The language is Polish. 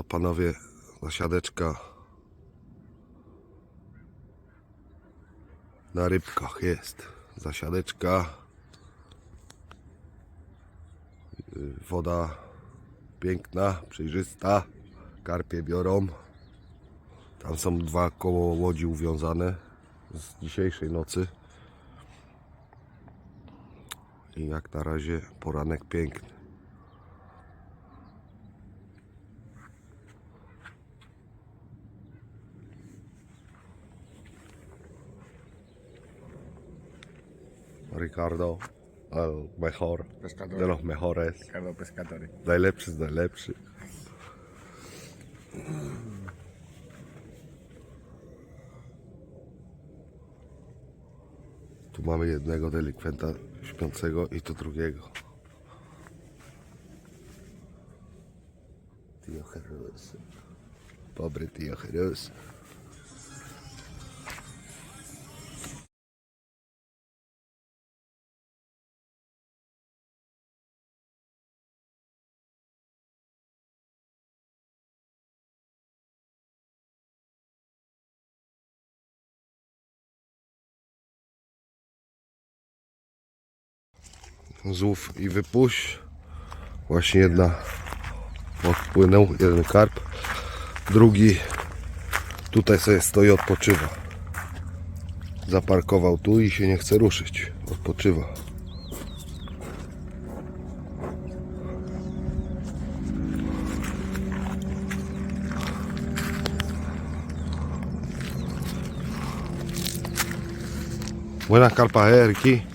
to panowie zasiadeczka na rybkach jest. Zasiadeczka. Woda piękna, przejrzysta. Karpie biorą. Tam są dwa koło łodzi uwiązane z dzisiejszej nocy. I jak na razie poranek piękny. Ricardo, el mejor Pescador. de los mejores. Ricardo Pescatore. Najlepszy z najlepszych. Tu mamy jednego delikwenta śpiącego i tu drugiego. Tio Jerus. Pobre tio Jerus. Złów i wypuść. Właśnie jedna odpłynął, jeden karp. Drugi tutaj sobie stoi, odpoczywa. Zaparkował tu i się nie chce ruszyć. Odpoczywa. Buenas carpas, Ricky.